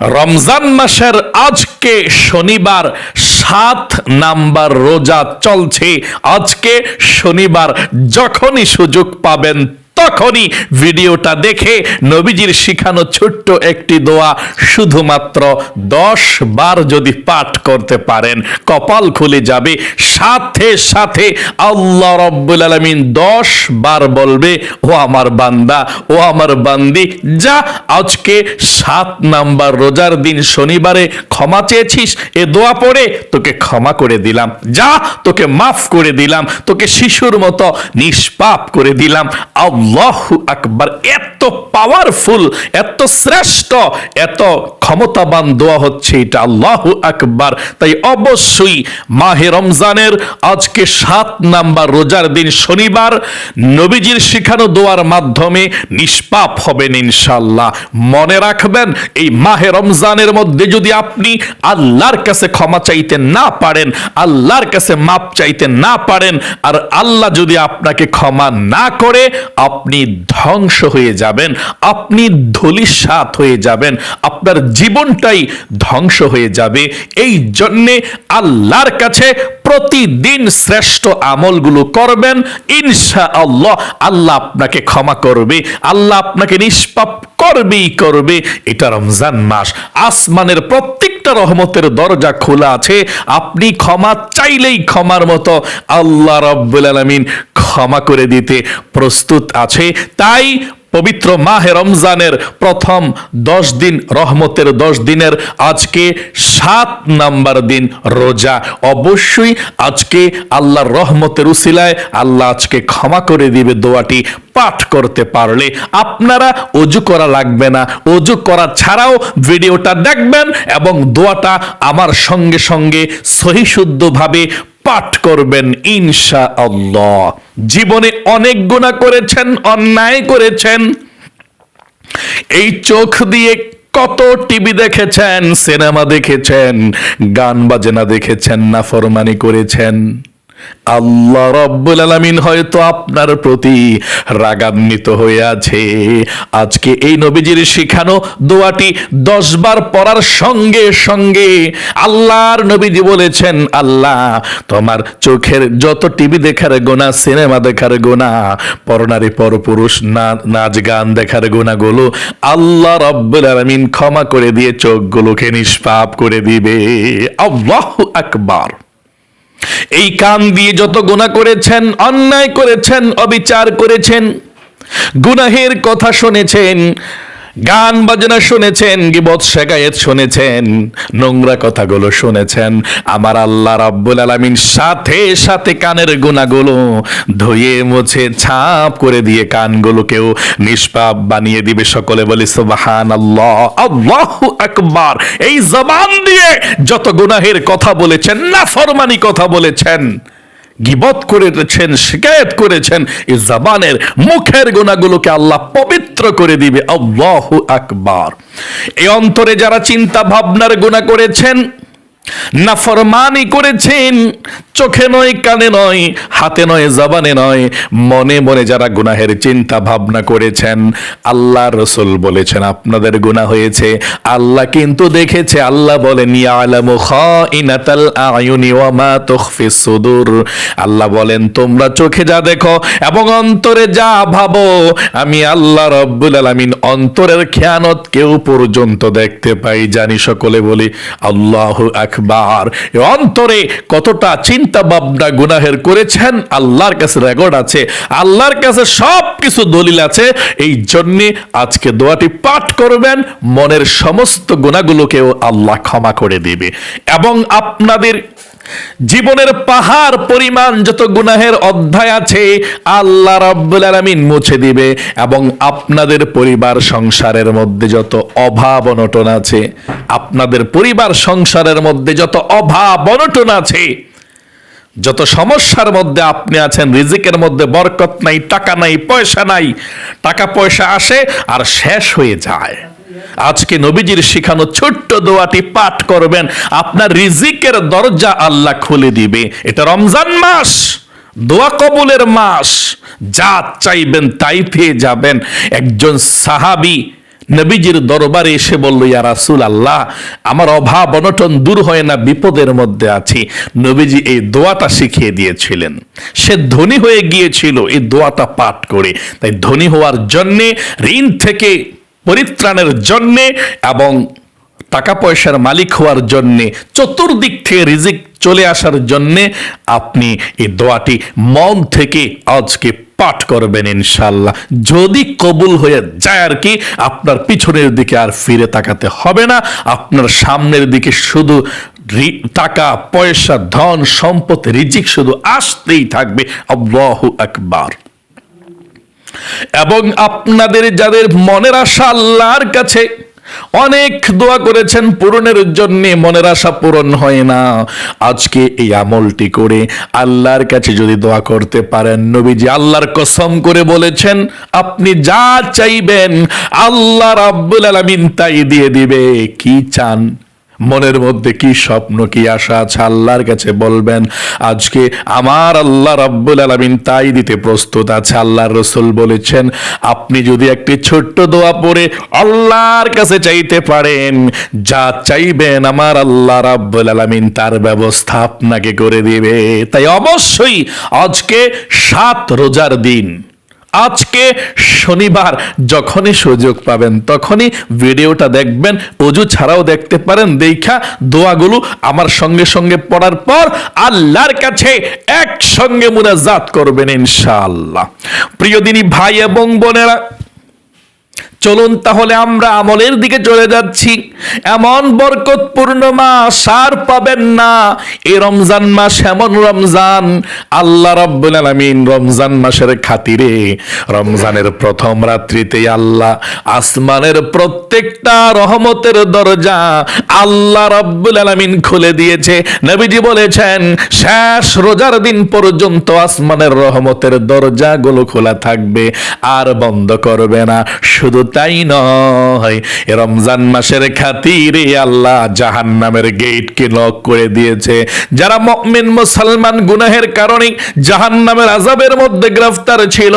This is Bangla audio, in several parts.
রমজান মাসের আজকে শনিবার সাত নাম্বার রোজা চলছে। আজকে শনিবার যখনই সুযোগ পাবেন তখনই ভিডিওটা দেখে নবীজির শিখানো ছোট্ট একটি দোয়া শুধুমাত্র দশ বার যদি পাঠ করতে পারেন, কপাল খুলে যাবে। সাথে সাথে আল্লাহ রব্বুল আলমিন দশ বার বলবে, ও আমার বান্দা, ও আমার বান্দি, যা আজকে সাত নাম্বার রোজার দিন শনিবারে ক্ষমা চেয়েছিস, এ দোয়া পড়ে তোকে ক্ষমা করে দিলাম। যা তোকে মাফ করে দিলাম, তোকে শিশুর মতো নিষ্পাপ করে দিলাম। আল্লাহ আকবার, এত পাওয়ারফুল এত শ্রেষ্ঠ, এত ক্ষমতাবান দোয়া হচ্ছে এটা আল্লাহ আকবার। তাই অবশ্যই মাহে রমজানের আজকে সাত নাম্বার রোজার দিন শনিবার নবীজির শিখানো দোয়ার মাধ্যমে নিষ্পাপ হবেন ইনশাল্লাহ মনে রাখবেন, এই মাহে রমজানের মধ্যে যদি আপনি আল্লাহর কাছে ক্ষমা চাইতে না পারেন, আল্লাহর কাছে মাপ চাইতে না পারেন, আর আল্লাহ যদি আপনাকে ক্ষমা না করে আপনি ধ্বংস হয়ে যাবেন, আপনি ধলিসাত হয়ে যাবেন, আপনার জীবনটাই ধ্বংস হয়ে যাবে। এই জন্যে আল্লাহর কাছে প্রতিদিন শ্রেষ্ঠ আমলগুলো করবেন ইনশা আল্লাহ আল্লাহ আপনাকে ক্ষমা করবে, আল্লাহ আপনাকে নিষ্পাপ করবেই করবে। এটা রমজান মাস, আসমানের প্রত্যেকটা রহমতের দরজা খোলা আছে, আপনি ক্ষমা চাইলেই ক্ষমার মতো আল্লাহ রব্বুল আলমিন ক্ষমা করে দিতে প্রস্তুত আছে। তাই পবিত্র মাহে রমজানের প্রথম দশ দিন, রহমতের দশ দিনের আজকে সাত নাম্বার দিন রোজা। অবশ্যই আজকে আল্লাহর রহমতের উসিলায় আল্লাহ আজকে ক্ষমা করে দিবে দোয়াটি পাঠ করতে পারলে। আপনারা অজু করা লাগবে না। অজু করা ছাড়াও ভিডিওটা দেখবেন এবং দোয়াটা আমার সঙ্গে সঙ্গে সহিশুদ্ধভাবে পাঠ করবেন ইনশা আল্লাহ জীবনে অনেক গুণা করেছেন, অন্যায় করেছেন। এই চোখ দিয়ে কত টিভি দেখেছেন, সিনেমা দেখেছেন, গান বাজনা দেখেছেন না ফরমানি করেছেন। আল্লাহ রব্বুল আলামিন হয়তো আপনার প্রতি রাগান্বিত হয়ে আছে। আজকে এই নবীজির শিখানো দোয়াটি দশ বার পড়ার সঙ্গে সঙ্গে আল্লাহর নবীজি বলেছেন, আল্লাহ, তোমার চোখের যত টিভি দেখার গোনা, সিনেমা দেখার গোনা, পরনারী পরপুরুষ, না, নাচ গান দেখার গোনাগুলো আল্লাহ রব্বুল আলামিন ক্ষমা করে দিয়ে চোখগুলোকে নিষ্পাপ করে দিবে। আল্লাহু আকবার। এই কান দিয়ে যত গুণা করেছেন অন্যায় করেছেন অবিচার করেছেন গুনাহের কথা শুনেছেন গান বাজনা শুনেছেন, গিবত শেখায়েত শুনেছেন, নোংরা কথাগুলো শুনেছেন। আমার আল্লাহ রাব্বুল আলামিন সাথে সাথে কানের গুণাগুলো ধুয়ে মুছে ছাপ করে দিয়ে কানগুলোকেও নিষ্পাপ বানিয়ে দিবে। সকলে বলি সুবাহান আল্লাহ আল্লাহু আকবার। এই জবান দিয়ে যত গুনাহের কথা বলেছেন না ফরমানি কথা বলেছেন। গিবত করেছেন, শিকায়ত করেছেন, এই জবানের মুখের গোনাগুলোকে আল্লাহ পবিত্র করে দিবে। আল্লাহ আকবার। এই অন্তরে যারা চিন্তা ভাবনার গোনা করেছেন, নাফরমানি করেছেন চোখে নয়, কানে নয়, হাতে নয়, জবানে নয়, মনে মনে যারা গুনাহের চিন্তা ভাবনা করেছেন আল্লাহ রসুল বলেছেন, আপনাদের গুনাহ হয়েছে। আল্লাহ কিন্তু দেখেছে, আল্লাহ বলেন আল্লাহ বলেন, তোমরা চোখে যা দেখো এবং অন্তরে যা ভাবো, আমি আল্লাহ রব্বুল আলামিন অন্তরের খেয়ানত কেউ পর্যন্ত দেখতে পাই জানি। সকলে বলি, আল্লাহু আকবার। অন্তরে কতটা চিন্তা ভাবনা গুনাহের করেছেন, আল্লাহর কাছে রেকর্ড আছে, আল্লাহর কাছে সব কিছু দলিল আছে, এই জন্যে আজকে দোয়াটি পাঠ করবেন, মনের সমস্ত গুণাগুলোকেও আল্লাহ ক্ষমা করে দিবে। এবং আপনাদের জীবনের পাহাড় পরিমাণ যত গুনাহের অধ্যায় আছে, আল্লাহ রাব্বুল আলামিন মুছে দিবে, এবং আপনাদের পরিবার সংসারের মধ্যে যত অভাব অনটন আছে, আপনাদের পরিবার সংসারের মধ্যে যত অভাব অনটন আছে যত সমস্যার মধ্যে আপনি আছেন, রিজিকের মধ্যে বরকত নাই, টাকা নাই, পয়সা নাই, টাকা পয়সা আসে আর শেষ হয়ে যায়। আজকে নবীজির শিখানো ছোট্ট দোয়াটি পাঠ করবেন, আপনার রিজিকের দরজা আল্লাহ খুলে দিবে। এটা রমজান মাস, দোয়া কবুলের মাস, যা চাইবেন তাই পেয়ে যাবেন। একজন সাহাবি নবীজির দরবারে এসে বলল, ইয়া রাসুল আল্লাহ আমার অভাব অনটন দূর হয় না, বিপদের মধ্যে আছি। নবীজি এই দোয়াটা শিখিয়ে দিয়েছিলেন। সে ধনী হয়ে গিয়েছিল, এই দোয়াটা পাঠ করে। তাই ধনী হওয়ার জন্যে, ঋণ থেকে পরিত্রাণের জন্যে এবং টাকা পয়সার মালিক হওয়ার জন্যে, চতুর্দিক থেকে রিজিক চলে আসার জন্যে আপনি এই দোয়াটি মন থেকে আজকে পাঠ করবেন ইনশাল্লাহ যদি কবুল হয়ে যায় আর কি, আপনার পিছনের দিকে আর ফিরে তাকাতে হবে না। আপনার সামনের দিকে শুধু টাকা, পয়সা, ধন, সম্পদ, রিজিক শুধু আসতেই থাকবে। আল্লাহু আকবার। এবং আপনাদের যাদের মনের আশা আল্লাহর কাছে অনেক দোয়া করেছেন, পূরণের জন্য মনের আশা পূরণ হয় না। আজকে এই আমলটি করে আল্লাহর কাছে যদি দোয়া করতে পারেন, নবীজি আল্লাহর কসম করে বলেছেন, আপনি যা চাইবেন, আল্লাহ রাব্বুল আলামিন তাই দিয়ে দিবে। কি চান? মনের মধ্যে কি স্বপ্ন, কি আশা আছে? আল্লাহর কাছে বলবেন, আজকে আমার আল্লাহ রাব্বুল আলামিন তাই দিতে প্রস্তুত আছে। আল্লাহর রসুল বলেছেন, আপনি যদি একটি ছোট্ট দোয়া পড়ে আল্লাহর কাছে চাইতে পারেন, যা চাইবেন আমার আল্লাহ রাব্বুল আলামিন, তার ব্যবস্থা আপনাকে করে দিবে। তাই অবশ্যই আজকে সাত রোজার দিন আজকে শনিবার, যখনই সুযোগ পাবেন, তখনই ভিডিওটা দেখবেন, অজু ছাড়াও দেখতে পারেন। দেখা, দোয়াগুলো আমার সঙ্গে সঙ্গে পড়ার পর আল্লাহর কাছে একসঙ্গে মুনাজাত করবেন ইনশাআল্লাহ। প্রিয় দিনী ভাই এবং বোনেরা চলুন তাহলে আমরা আমলের দিকে চলে যাচ্ছি। এমন বরকতপূর্ণ মাস আর পাবেন না। এই রমজান মাস এমন রমজান, আল্লাহ রাব্বুল আলামিন রমজান মাসের খাতিরে রমজানের প্রথম রাত্রিতে আল্লাহ আসমানের প্রত্যেকটা রহমতের দরজা আল্লাহ রাব্বুল আলামিন খুলে দিয়েছে। নবীজি বলেছেন, শেষ রোজার দিন পর্যন্ত আসমানের রহমতের দরজাগুলো খোলা থাকবে, আর বন্ধ করবে না। শুধু তাই নয়। রমজান মাসের খাতিরে আল্লাহ জাহান নামের গেটকে লক করে দিয়েছে। যারা মমিন মুসলমান গুনাহের কারণে জাহান নামের আজাবের মধ্যে গ্রেফতার ছিল,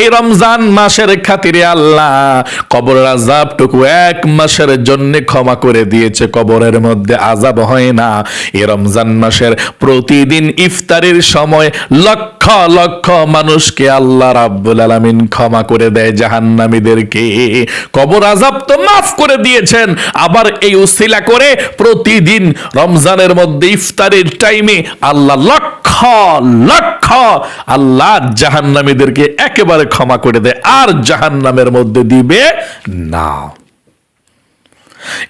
এই রমজান মাসের খাতিরে আল্লাহ কবরের আজাবটুকু এক মাসের জন্য ক্ষমা করে দিয়েছে। কবরের মধ্যে আজাব হয় না। এ রমজান মাসের প্রতিদিন ইফতারের সময় লক্ষ লক্ষ মানুষকে আল্লাহ রাব্বুল আলামিন ক্ষমা করে দেয় জাহান্নামীদেরকে। কবর আজাব তো মাফ করে দিয়েছেন। আবার এই উসিলা করে প্রতিদিন রমজানের মধ্যে ইফতারের টাইমে আল্লাহ লক্ষ লক্ষ আল্লাহ জাহান্নামীদেরকে একেবারে ক্ষমা করে দেয়, আর জাহান্নামের মধ্যে দিবে না।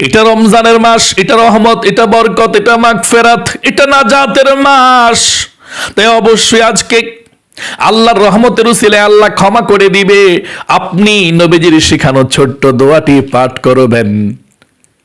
এটা রমজানের মাস, এটা রহমত, এটা বরকত, এটা মাগফেরাত, এটা নাজাতের মাস। তাই অবশ্যই আজকে আল্লাহর রহমতের উসিলে আল্লাহ ক্ষমা করে দিবে। আপনি নবীজির শিখানো ছোট্ট দোয়াটি পাঠ করবেন।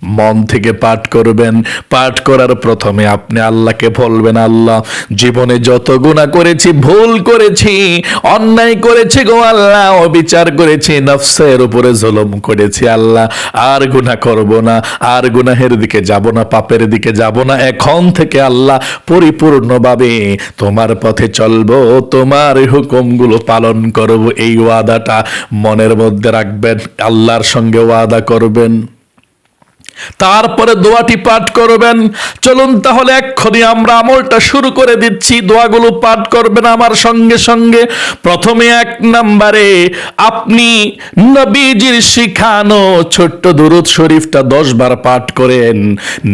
মন থেকে পাঠ করবেন। পাঠ করার প্রথমে আপনি আল্লাহকে বলবেন আল্লাহ। জীবনে যত গুণা করেছি, ভুল করেছি, অন্যায় করেছি গো আল্লাহ, অবিচার করেছি, নফসের উপরে জুলুম করেছি আল্লাহ। আর গুনাহ করব না, আর গুনাহের দিকে যাব না, পাপের দিকে যাব না। এখন থেকে আল্লাহ পরিপূর্ণভাবে তোমার পথে চলবো, তোমার হুকুমগুলো পালন করব। এই ওয়াদাটা মনের মধ্যে রাখবেন, আল্লাহর সঙ্গে ওয়াদা করবেন। তারপরে দোয়াটি পাঠ করবেন। চলুন তাহলে এক্ষুনি আমরা আমলটা শুরু করে দিচ্ছি। দোয়াগুলো পাঠ করবেন আমার সঙ্গে সঙ্গে। প্রথমে এক নম্বরে, আপনি নবীজির শিখানো ছোট্ট দুরুদ শরীফটা দশ বার পাঠ করেন।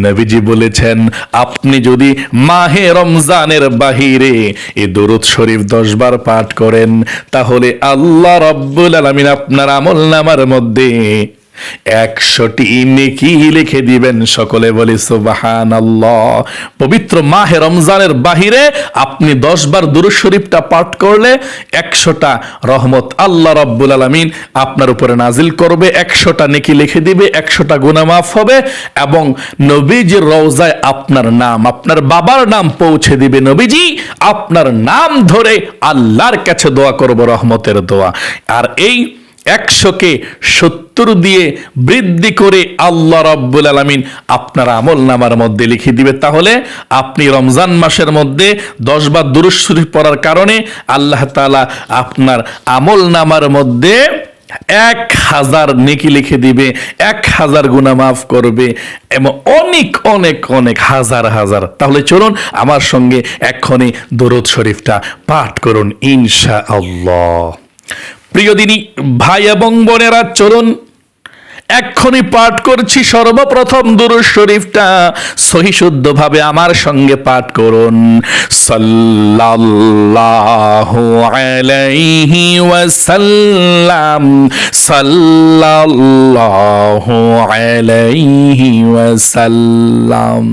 নবীজি বলেছেন, আপনি যদি মাহে রমজানের বাহিরে এই দুরুদ শরীফ দশ বার পাঠ করেন, তাহলে আল্লাহ রব্বুল আলমিন আপনার আমল নামার মধ্যে একশোটি নেকি লিখে দিবেন? সকলে বলি সুবাহান পবিত্র মাহে রমজানের বাহিরে আপনি দশ বার দুরুদ শরীফটা পাঠ করলে একশোটা রহমত আল্লাহ রব্বুল আলমিন আপনার উপরে নাজিল করবে, একশোটা নেকি লিখে দিবে, একশোটা গুনাহ মাফ হবে এবং নবীজির রওজায় আপনার নাম, আপনার বাবার নাম পৌঁছে দিবে নবীজি। আপনার নাম ধরে আল্লাহর কাছে দোয়া করব, রহমতের দোয়া। আর এই একশোকে সত্তর দিয়ে বৃদ্ধি করে আল্লাহ রাব্বুল আলামিন আপনার আমল নামার মধ্যে লিখে দিবে। তাহলে আপনি রমজান মাসের মধ্যে দশ বার দুরুদ শরীফ পড়ার কারণে আল্লাহ তাআলা আপনার আমল নামার মধ্যে এক হাজার নেকি লিখে দিবে, এক হাজার গুণা মাফ করবে, এবং অনেক অনেক অনেক, হাজার হাজার। তাহলে চলুন আমার সঙ্গে এক্ষণে দরুদ শরীফটা পাঠ করুন ইনশা আল্লাহ প্রিয় দিনী ভাই এবং বোনেরা চলুন এক্ষুনি পাঠ করছি সর্বপ্রথম দুরুদ শরীফটা। সহিশুদ্ধ ভাবে আমার সঙ্গে পাঠ করুন। সাল্লাল্লাহু আলাইহি ওয়াসাল্লাম, সাল্লাল্লাহু আলাইহি ওয়াসাল্লাম,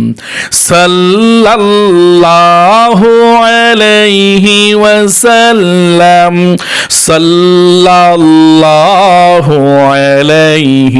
সাল্লাল্লাহু আলাইহি ওয়াসাল্লাম, সাল্লাল্লাহু আলাইহি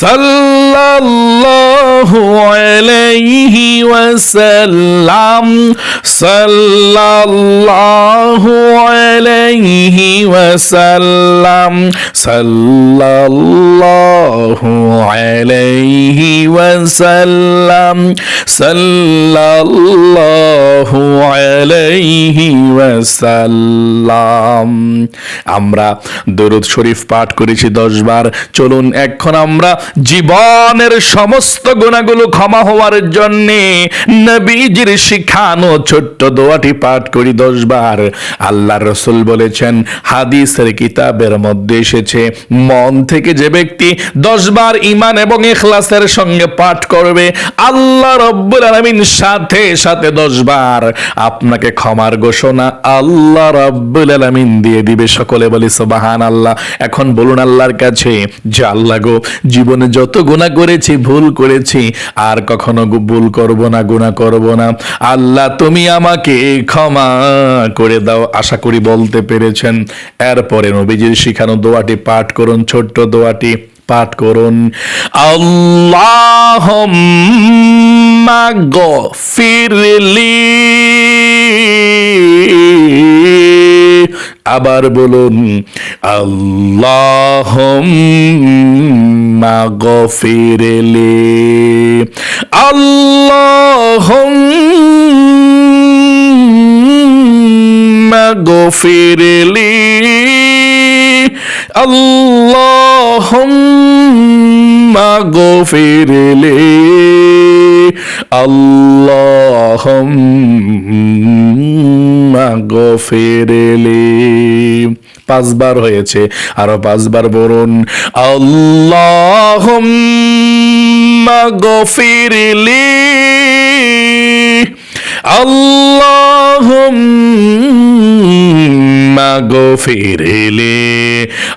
সাল্লাল্লাহু আলাইহি ওয়াসাল্লাম, সাল্লাল্লাহু আলাইহি ওয়াসাল্লাম, সাল্লাল্লাহু আলাইহি ওয়াসাল্লাম, সাল্লাল্লাহু আলাইহি ওয়াসাল্লাম। আমরা দরুদ শরীফ পাঠ করেছি দশ বার। চলুন এখন আমরা জীবনের সমস্ত গুণাগুলো ক্ষমা হওয়ার জন্যে নবীজির শিখানো ছোট্ট দোয়াটি পাঠ করি দশ বার আল্লাহ রসুল বলেছেন, হাদিসের কিতাবের মধ্যে এসেছে, মন থেকে যে ব্যক্তি দশ বার ইমান এবং এখলাসের সঙ্গে পাঠ করবে, আল্লাহ রব্বুল আলমিন সাথে সাথে দশ বার আপনাকে ক্ষমার ঘোষণা আল্লাহ রব্বুল আলমিন দিয়ে দিবে। সকলে বলি সোবাহান আল্লাহ এখন বলুন আল্লাহর কাছে, যে আল্লাহ গো জীবনে যত গুণা করেছি, ভুল করেছি, আর কখনো ভুল করব না গুণা করব না। আল্লাহ, তুমি আমাকে ক্ষমা করে দাও, আশা করি বলতে পেরেছেন। এরপরে নবীজির শিখানো দোয়াটি পাঠ করুন, ছোট্ট দোয়াটি পাঠ করুন। আল্লাহ ফিরলি আবার বলুন আল্লাহ গফিরলি। আল্লাহ গফিরলি। আল্লাহ গফিরলি। আল্লাহ মাগফিরলি পাঁচবার হয়েছে আরও পাঁচবার বলুন আল্লাহ মাগফিরলি আল্লাহ মাগফিরলি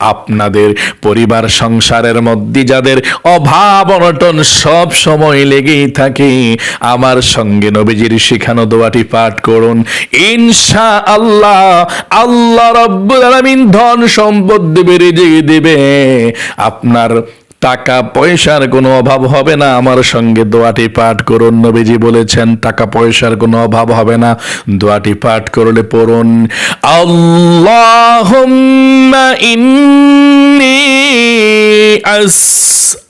আপনাদের পরিবার সংসারের মধ্যে যাদের অভাব অনটন সব সময় লেগেই থাকে, আমার সঙ্গে নবীজির শিখানো দোয়াটি পাঠ করুন। ইনশা আল্লাহ আল্লাহ রব্বুল আলামিন ধন সম্পদ দেবে রেজে দেবে। আপনার টাকা পয়সার কোনো অভাব হবে না আমার সঙ্গে দোয়াটি পাঠ করুন নবীজি বলেছেন টাকা পয়সার কোনো অভাব হবে না দোয়াটি পাঠ করলে পড়ুন আল্লাহুম্মা ইন্নি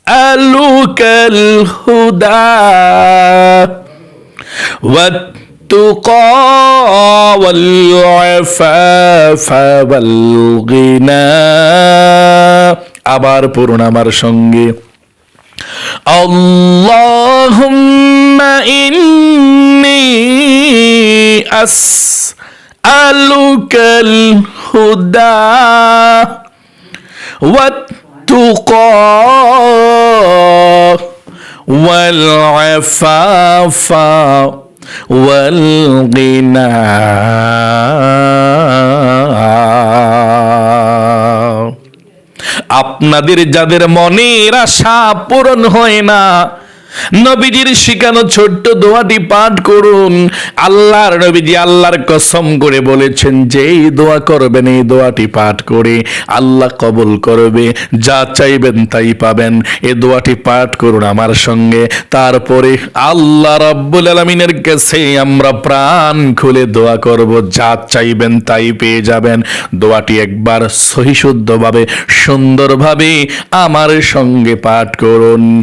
আসআলুকাল হুদা والتقى والعفاف والغنى আবার পড়ুন আমার সঙ্গে আল্লাহুম্মা ইন্নি আসআলুকাল হুদা والتقى والعفاف والغنى আপনাদের যাদের মনের আশা পূরণ হয় না নবীজির শিখানো ছোট্ট দোয়াটি পাঠ করুন। আল্লাহর নবীজি আল্লাহর কসম করে বলেছেন যে, এই দোয়া করবেন, এই দোয়াটি পাঠ করে আল্লাহ কবল করবে। যা চাইবেন তাই পাবেন। এই দোয়াটি পাঠ করুন আমার সঙ্গে। তারপরে আল্লাহ রাব্বুল আলমিনের কাছে আমরা প্রাণ খুলে দোয়া করব। যা চাইবেন তাই পেয়ে যাবেন। দোয়াটি একবার সহিশুদ্ধভাবে সুন্দরভাবে আমার সঙ্গে পাঠ করুন।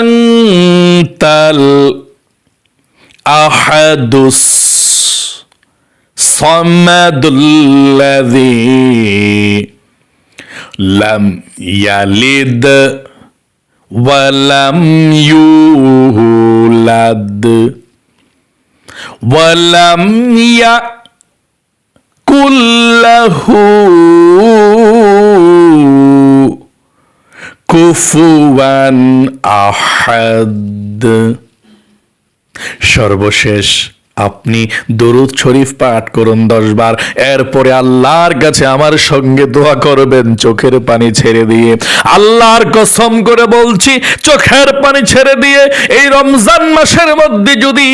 أنت الأحد الصمد الذي لم يلد ولم يولد ولم يكن له কুফুয়ান আহাদ। সর্বশেষ আপনি দরুদ শরীফ পাঠ করুন দশ বার। এরপরে আল্লাহর কাছে আমার সঙ্গে দোয়া করবেন, চোখের পানি ছেড়ে দিয়ে। আল্লাহর কসম করে বলছি, চোখের পানি ছেড়ে দিয়ে এই রমজান মাসের মধ্যে যদি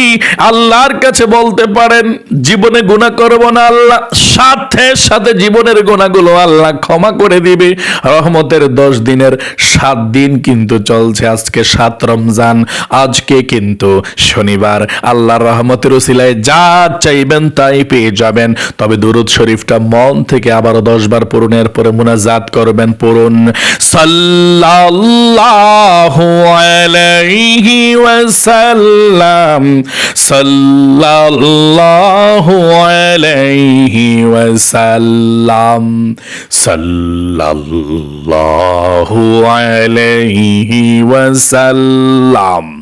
আল্লাহর কাছে বলতে পারেন, জীবনে গুণা করব না আল্লাহ, সাথে সাথে জীবনের গুণাগুলো আল্লাহ ক্ষমা করে দিবে। রহমতের দশ দিনের সাত দিন কিন্তু চলছে আজকে সাত রমজান, আজকে কিন্তু শনিবার। আল্লাহর রহমতের উসিলায় যা চাইবেন তাই পেয়ে যাবেন। তবে দুরুদ শরীফটা মন থেকে আবারও দশ বার পূরণের পরে মুনাজাত করবেন পূরণ সাল্লাল্লাহু আলাইহি ওয়াসাল্লাম, সাল্লাল্লাহু আলাইহি ওয়াসাল্লাম, সাল্লাল্লাহু আলাইহি ওয়াসাল্লাম।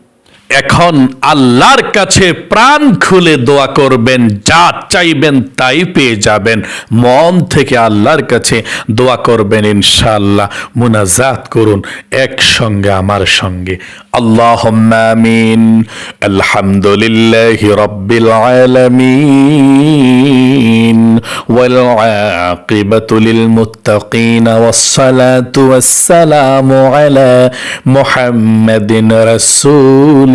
এখন আল্লাহর কাছে প্রাণ খুলে দোয়া করবেন যা চাইবেন তাই পেয়ে যাবেন মন থেকে আল্লাহর কাছে দোয়া করবেন ইনশাআল্লাহ মুনাজাত করুন একসঙ্গে আমার সঙ্গে আল্লাহ আমিন আলহামদুলিল্লাহ রব্বিল আলামিন والعاقبة للمتقين والصلاة والسلام على محمد رسول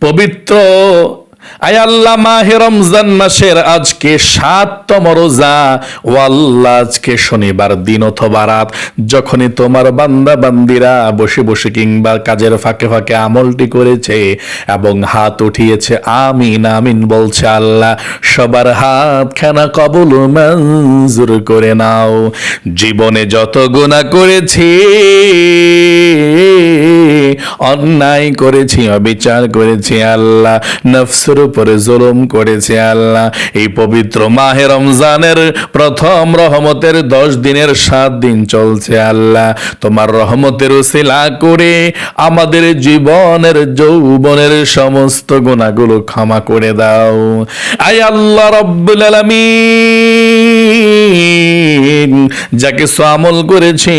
পবিত্র আয় আল্লাহ, মাহে রমজান মাসের আজকে সাততম রোজা। আজকে শনিবার দিন অথবা রাত। যখনই তোমার বান্দা বান্দিরা বসে বসে কিংবা কাজের ফাঁকে ফাঁকে আমলটি করেছে এবং হাত উঠিয়েছে, আমিন আমিন বলছে আল্লাহ, সবার হাত খানা কবল মঞ্জুর করে নাও। জীবনে যত গুণা করেছি, অন্যায় করেছি, অবিচার করেছি আল্লাহ নফসুল উম্মতের উপরে জুলুম করেছে আল্লাহ। এই পবিত্র মাহে রমজানের প্রথম রহমতের দশ দিনের সাত দিন চলছে আল্লাহ। তোমার রহমতের উসিলা করে আমাদের জীবনের, যৌবনের সমস্ত গুণাগুলো ক্ষমা করে দাও। আয় আল্লাহ রব্বুল আলামিন। যাকে আমল করেছি,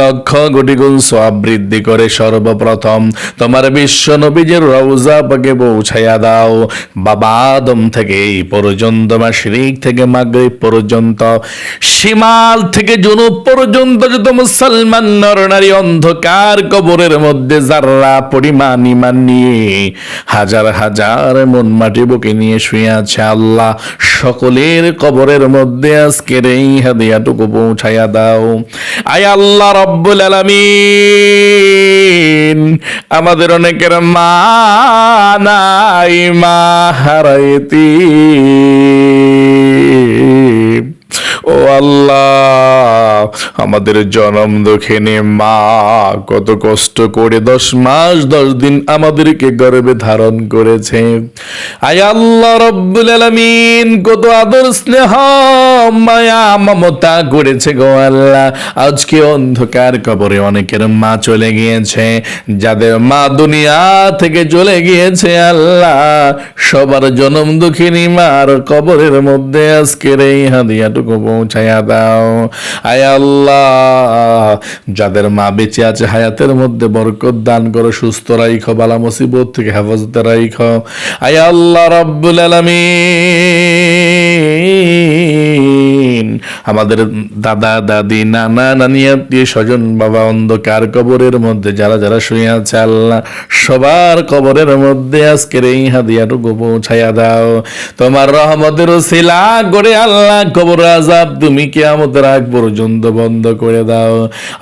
লক্ষ কোটি গুণ সব বৃদ্ধি করে সর্বপ্রথম। তোমার বিশ্ব নবীজের রওজা পাকে পৌঁছাইয়া দাও। বাবা আদম থেকে এই পর্যন্ত বা শিরিক থেকে মাগরিব পর্যন্ত সীমাল থেকে জুনুব পর্যন্ত যত মুসলমান নরনারী অন্ধকার কবরের মধ্যে যারা পরিমাণ ইমান নিয়ে হাজার হাজার মন মাটি বুকে নিয়ে শুয়ে আছে আল্লাহ, সকলের কবরের মধ্যে আজকের এই হাদিয়াটুকু পৌঁছাইয়া দাও। আয় আল্লাহ রব্বুল আলামিন আমাদের অনেকের মা নাই মা হারাইতি। ও আল্লাহ, আমাদের জনম দক্ষিণে মা, কত কষ্ট করে দশ মাস, দশ দিন আমাদেরকে গর্বে ধারণ করেছে। আয় আল্লাহ রব্বুল আলামিন, কত আদর স্নেহ, মায়া, মমতা করেছে গো আল্লাহ। আজকে অন্ধকার কবরে অনেকের মা চলে গিয়েছে, যাদের মা দুনিয়া থেকে চলে গিয়েছে আল্লাহ। সবার জনম দুঃখিনী মার কবরের মধ্যে আজকের এই হাদিয়াটুকু পৌঁছাইয়া দাও। আয় আল্লাহ, যাদের মা বেঁচে আছে হায়াতের মধ্যে বরকত দান করো, সুস্থ রাইখ, বালা মুসিবত থেকে হেফাজতে রাইখ। আয় আল্লাহ রব্বুল আলামিন আমাদের দাদা, দাদি, নানা, নানি, আত্মীয় স্বজন, বাবা অন্ধকার কবরের মধ্যে, যারা যারা শুয়ে আছে আল্লাহ, সবার কবরের মধ্যে আজকের এই হাদিয়াটুকু পৌঁছাইয়া দাও। তোমার রহমতের শিলা করে আল্লাহ, কবর আজাব তুমি কে আমাদের আগ পর্যন্ত বন্ধ করে দাও।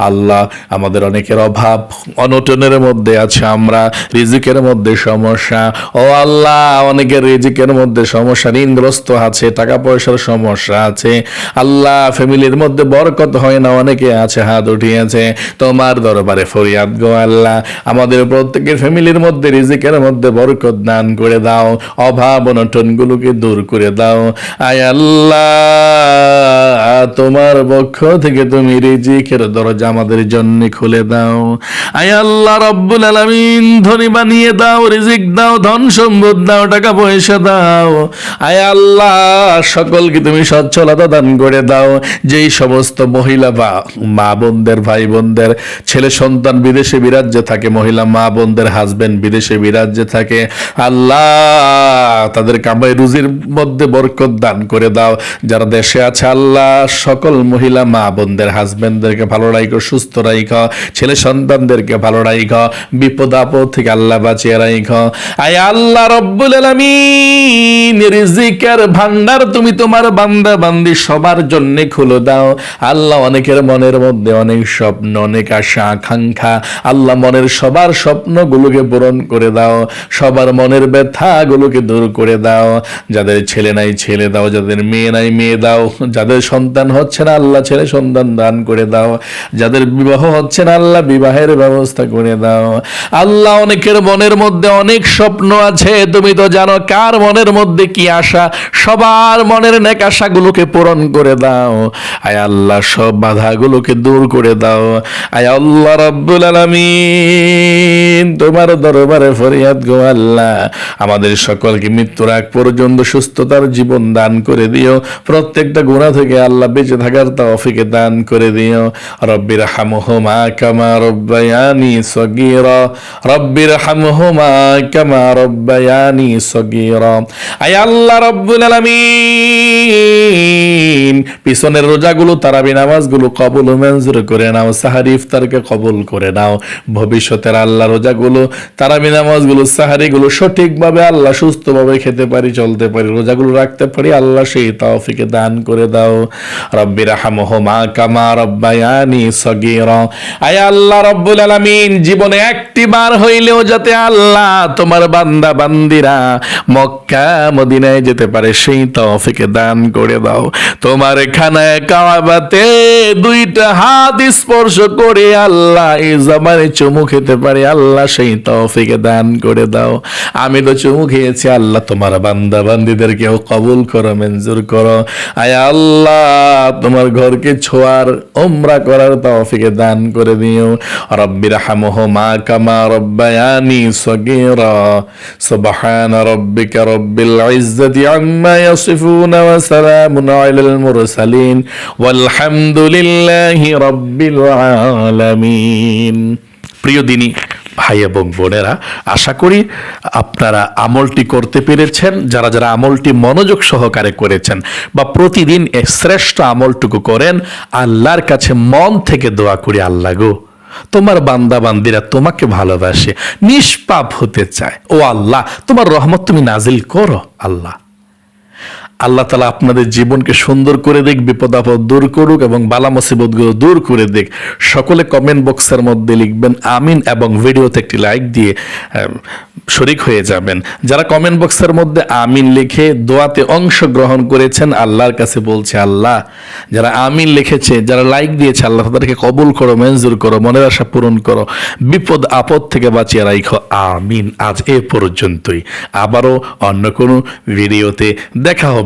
আল্লাহ, আমাদের অনেকের অভাব, অনটনের মধ্যে আছে আমরা, রিজিকের মধ্যে সমস্যা। ও আল্লাহ, অনেকের রিজিকের মধ্যে সমস্যা, ঋণগ্রস্ত আছে, টাকা পয়সার সমস্যা আছে। আল্লাহ ফ্যামিলির মধ্যে বরকত হয় না, অনেকে আছে, হাত উঠিয়েছে। তোমার দরবারে ফরিয়াদ গো আল্লাহ। আমাদের প্রত্যেকের ফ্যামিলির মধ্যে রিজিকের মধ্যে বরকত দান করে দাও। অভাব অনটন গুলোকে দূর করে দাও। আয় আল্লাহ, তোমার পক্ষ থেকে তুমি রিজিকের দরজা আমাদের জন্য খুলে দাও। আয় আল্লাহ, রব্বুল আলামিন, ধনী বানিয়ে দাও, রিজিক দাও, ধন সম্পদ দাও, টাকা পয়সা দাও। আয় আল্লাহ, সকলকে তুমি সচ্ছলতা দান করে দাও, যেই সমস্ত মহিলা বা মা বোনদের, ভাই বোনদের, ছেলে সন্তান বিদেশে বিরাজ্যে থাকে, মহিলা মা বোনদের হাজবেন্ড বিদেশে বিরাজ্যে থাকে, আল্লাহ তাদের কামাই রুজির মধ্যে বরকত দান করে দাও। যারা দেশে আছে, আল্লাহ সকল মহিলা মা বোনদের হাজবেন্ডদেরকে ভালো রাখো সুস্থ রাখো ছেলে সন্তানদেরকে ভালো রাখো বিপদ আপদ থেকে আল্লাহ বাঁচিয়ে রাখো আয় আল্লাহ রব্বুল আলামিন, রিজিকের ভান্ডার তুমি তোমার বান্দা বান্দি সবার জন্য খুলে দাও। আল্লাহ অনেকের মনের মধ্যে অনেক স্বপ্ন, অনেক আশা, আকাঙ্ক্ষা। আল্লাহ মনের সবার স্বপ্নগুলোকে পূরণ করে দাও। সবার মনের ব্যথাগুলোকে দূর করে দাও। যাদের ছেলে নাই ছেলে দাও, যাদের মেয়ে নাই মেয়ে দাও। যাদের সন্তান হচ্ছে না, আল্লাহ ছেলে সন্তান দান করে দাও। যাদের বিবাহ হচ্ছে না, আল্লাহ বিবাহের ব্যবস্থা করে দাও। আল্লাহ অনেকের মনের মধ্যে অনেক স্বপ্ন আছে। তুমি তো জানো কার মনের মধ্যে কি আশা? সবার মনের নেক আশাগুলোকে পূরণ করে দাও। আয় আল্লাহ, সব বাধাগুলোকে দূর করে দাও। আয় আল্লাহ রাব্বুল আলামিন, তোমার দরবারে ফরিয়াদ গো আল্লাহ। আমাদের সকলকে মৃত্যুর আগ পর্যন্ত সুস্থতার জীবন দান করে দিও। প্রত্যেকটা গুণা থেকে আল্লাহ বেঁচে থাকার তৌফিকে দান করে দিও। রব্বির হামহুমা কামা রব্বায়ানি সগীরা। রব্বির হামহুমা কামা রব্বায়ানি সগীরা। আয় আল্লাহ রব্বুল আলামিন। পিছনের রোজাগুলো, তারাবি নামাজগুলো কবুল মঞ্জুর করে নাও। সাহারি ইফতারকে কবুল করে নাও। ভবিষ্যতের আল্লাহ রোজাগুলো, তারাবি নামাজগুলো, সাহারিগুলো সঠিকভাবে আল্লাহ সুস্থভাবে খেতে পারি, চলতে পারি, রোজাগুলো রাখতে পারি, আল্লাহ সেই তৌফিকে দান করে দাও। রব্বি রাহমহুমা কামা রব্বায়ানি সগীরা। আয় আল্লাহ রব্বুল জীবনে একটি বার হইলেও যাতে আল্লাহ তোমার বান্দা, বান্দিরা মক্কা, মদিনায় যেতে পারে, সেই তৌফিকে দান করে দাও। তোমার খানায় কাওয়াবাতে দুইটা হাত স্পর্শ করে আল্লাহ এই জমানে চুমু খেতে পারে। আল্লাহ সেই তৌফিকে দান করে দাও। আমি তো চুমু খেয়েছি, আল্লাহ তোমার বান্দা বান্দিদেরকেও কবুল করো, মঞ্জুর করো। আয় আল্লাহ, তোমার ঘরকে ছোঁয়ার ওমরা করার তৌফিকে দান করে দিও। রব্বির হামহ মা কামা রব্বায়ানি সগীরা। সুবহান রব্বিকা রব্বিল ইজ্জাতি আম্মা ইয়াসিফুন ওয়া সালামুন আলাল মুরসালিন ওয়ালহামদুলিল্লাহি রব্বিল আলামিন প্রিয় দিনী, ভাই এবং বোনেরা, আশা করি আপনারা আমলটি করতে পেরেছেন, যারা যারা আমলটি মনোযোগ সহকারে করেছেন বা প্রতিদিন শ্রেষ্ঠ আমলটুকু করেন, আল্লাহর কাছে মন থেকে দোয়া করি, আল্লাহ গো, তোমার বান্দা বান্দিরা তোমাকে ভালোবাসে, নিষ্পাপ হতে চায়। ও আল্লাহ, তোমার রহমত তুমি নাজিল করো, আল্লাহ। আল্লাহ তালা আপনাদের জীবনকে সুন্দর করে দেখ বিপদ আপদ দূর করুক এবং বালা মুসিবতগুলো দূর করে দেখ সকলে কমেন্ট বক্সের মধ্যে লিখবেন, আমিন এবং ভিডিওতে একটি লাইক দিয়ে শরিক হয়ে যাবেন। যারা কমেন্ট বক্সের মধ্যে আমিন লিখে দোয়াতে অংশগ্রহণ করেছেন, আল্লাহর কাছে বলছে, আল্লাহ, যারা আমিন লিখেছে, যারা লাইক দিয়েছে, আল্লাহ তাদেরকে কবুল করো, মঞ্জুর করো, মনের আশা পূরণ করো, বিপদ আপদ থেকে বাঁচিয়ে রাখো আমিন। আজ এ পর্যন্তই। আবারও অন্য কোনো ভিডিওতে দেখা হবে।